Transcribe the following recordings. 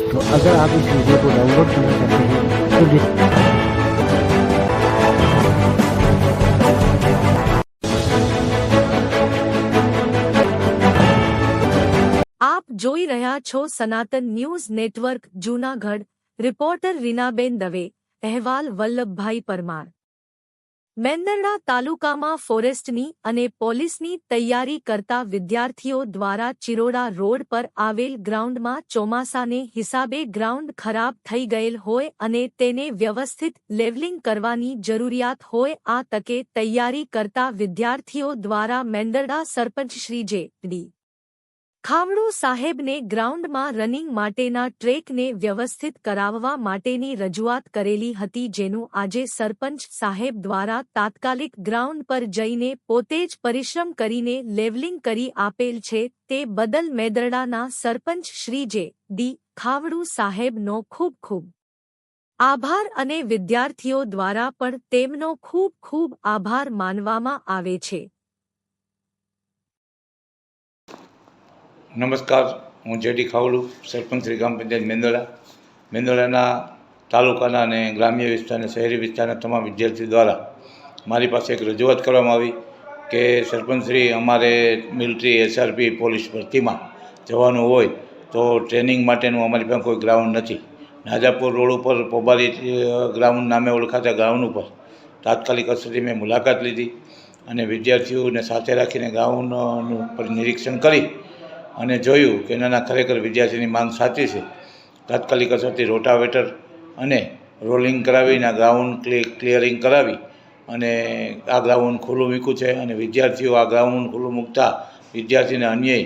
तो अगर आप इस वीडियो को डाउनलोड करना चाहते हैं तो जिस આપ જોઈ રહ્યા છો Sanatan news network Junagadh reporter Rinaben Dave અહેવાલ વલ્લભભાઈ પરમાર મેંદરડા તાલુકામાં ફોરેસ્ટની અને પોલીસની તૈયારી કરતા વિદ્યાર્થીઓ દ્વારા ચિરોડા રોડ પર આવેલ ગ્રાઉન્ડમાં ચોમાસાને હિસાબે ગ્રાઉન્ડ ખરાબ થઈ ગયેલ હોય અને તેને વ્યવસ્થિત લેવલિંગ કરવાની જરૂરિયાત હોય આ તકે તૈયારી કરતા વિદ્યાર્થીઓ દ્વારા મેંદરડા સરપંચ શ્રી જે. ડી. ખાવડુ સાહેબને ગ્રાઉન્ડમાં રનિંગ માટેના ટ્રેકને વ્યવસ્થિત કરાવવા માટેની રજૂઆત કરેલી હતી જેનું આજે સરપંચ સાહેબ દ્વારા તાત્કાલિક ગ્રાઉન્ડ પર જઈને પોતે જ પરિશ્રમ કરીને લેવલિંગ કરી આપેલ છે તે બદલ મેદરડાના સરપંચ શ્રી જે ડી ખાવડુ સાહેબનો ખૂબ ખૂબ આભાર અને વિદ્યાર્થીઓ દ્વારા પણ તેમનો ખૂબ ખૂબ આભાર માનવામાં આવે છે. નમસ્કાર, હું જેડી ખાવડુ સરપંચ શ્રી ગ્રામ પંચાયત મેંદોળા મેંદોળાના તાલુકાના અને ગ્રામ્ય વિસ્તાર અને શહેરી વિસ્તારના તમામ વિદ્યાર્થીઓ દ્વારા મારી પાસે એક રજૂઆત કરવામાં આવી કે સરપંચશ્રી અમારે મિલિટરી એસઆરપી પોલીસ ભરતીમાં જવાનું હોય તો ટ્રેનિંગ માટેનું અમારી પાસે કોઈ ગ્રાઉન્ડ નથી. નાજાપુર રોડ ઉપર પોબારી ગ્રાઉન્ડ નામે ઓળખાતા ગ્રાઉન્ડ ઉપર તાત્કાલિક અસરથી મેં મુલાકાત લીધી અને વિદ્યાર્થીઓને સાથે રાખીને ગ્રાઉન્ડનું પર નિરીક્ષણ કરી અને જોયું કે નાના ખરેખર વિદ્યાર્થીની માંગ સાચી છે તાત્કાલિક અસરથી રોટાવેટર અને રોલિંગ કરાવીને આ ગ્રાઉન્ડ ક્લિ ક્લિયરિંગ કરાવી અને આ ગ્રાઉન્ડ ખુલ્લું મૂક્યું છે અને વિદ્યાર્થીઓ આ ગ્રાઉન્ડ ખુલ્લું મૂકતા વિદ્યાર્થીને અન્ય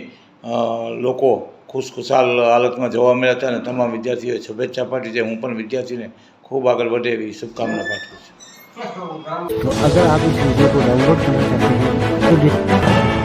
અ, લોકો ખુશખુશાલ હાલતમાં જોવા મળ્યા હતા અને તમામ વિદ્યાર્થીઓએ શુભેચ્છા પાઠવી છે હું પણ વિદ્યાર્થીને ખૂબ આગળ વધે એવી શુભકામના પાઠવું છું तो अगर आप इस वीडियो को डाउनलोड करना चाहते हैं तो जिस